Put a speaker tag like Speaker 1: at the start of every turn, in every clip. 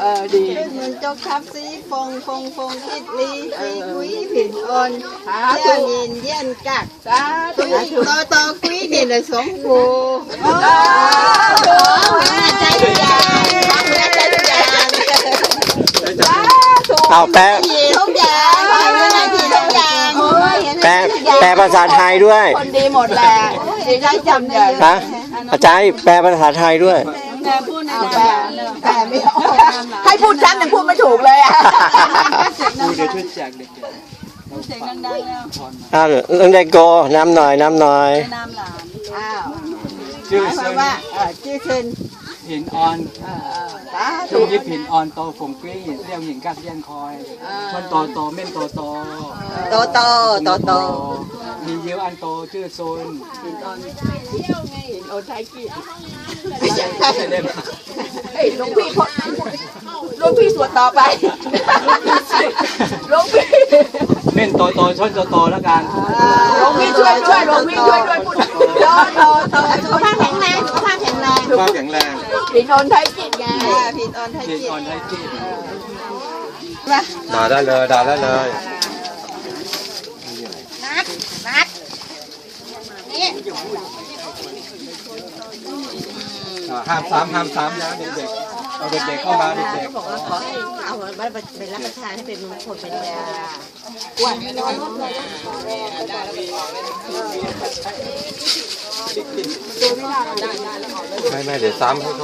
Speaker 1: เออดี
Speaker 2: มันจกทับสีฟงฟงฟงคิดลีสีคุยผิดอ่อน
Speaker 1: สา
Speaker 2: เยี่
Speaker 1: ธุ
Speaker 2: ยนเย็นเย็นกัก
Speaker 1: สาธุ
Speaker 2: โตโตคุยเด่นละสมกู
Speaker 1: สาธุ
Speaker 2: ใจยางทำแล้วใจยาง
Speaker 1: สาธุ
Speaker 3: เอาแปล
Speaker 2: ผีทุกอย่างไม่ได้ผีทุกอย่าง
Speaker 3: แปลแปลภาษาไทยด้วย
Speaker 1: คนดีหมดแหละดีได้จำอย่าง
Speaker 3: ฮะอาจารย์แปลภาษาไทยด้วย
Speaker 1: เอาแปลแปลไม่ออกให้พูดซ้ำยังพูดไม่ถูกเลยอะ
Speaker 4: เดี๋ยวช่วยแจกเด็ก
Speaker 3: อ้าวเรื่องได้โกน้ำหน่อยน้ำหน่อย
Speaker 1: อ้าว
Speaker 4: ๆชื่อ
Speaker 2: หมายค
Speaker 4: เซิ
Speaker 2: วาม
Speaker 4: น
Speaker 2: ว่าเออชื่อเชิญ
Speaker 4: หินออน
Speaker 1: สา
Speaker 4: ช่
Speaker 1: ธุ
Speaker 4: วงยิบหินออนโตฝงกรีเรียวหินกัดเยันคอยชนโตโตเม่นโตโต
Speaker 2: โตโตโตโต
Speaker 4: มีเยอะอันโตชื่อโซน
Speaker 1: โอนไทยกี่
Speaker 4: ไม่ได้
Speaker 1: เฮ้ยหลวงพี่พอหลวงพี่สวดต่อไปหลวงพี่
Speaker 4: เม่นโตโตชนโตโตแล้วกัน
Speaker 1: หลวงพี่ช่วยช่วยหลวงพี่ช่วยด้วยพูดโตโตโต
Speaker 2: สุขภาพแข็งแรงสุขภาพแข็งแรง
Speaker 4: ความแข็งแรง
Speaker 1: ผิดโอนไทยกิจไง
Speaker 2: ผิดอ่อนไทย
Speaker 4: หิน
Speaker 2: จิต
Speaker 4: ออนไทยจี
Speaker 3: ด่าได้เลยด่าได้เลย
Speaker 2: นัดนัด นี่
Speaker 4: ห้ามซ้ำห้ามซ้ำนะเด็กๆเอาเด็กๆเข้ามาเด็ก
Speaker 2: บอกว่าขอให้เอาไว้เป็นรับประทานให้เป็นมงคลเป็นยา
Speaker 3: ไม่ไม่เดี๋ยวซ้ำให้เข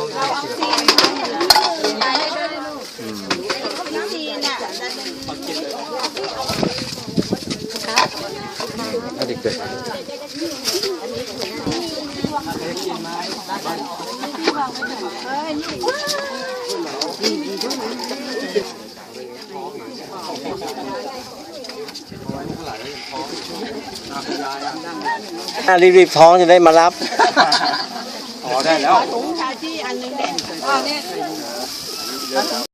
Speaker 3: า
Speaker 2: ดีน่ะ
Speaker 3: ให้ เด็กๆรีบๆท้องจะได้มารับ
Speaker 4: ๆพอได้แล้ว
Speaker 2: ถุงชาที่อันนึงเนี่ย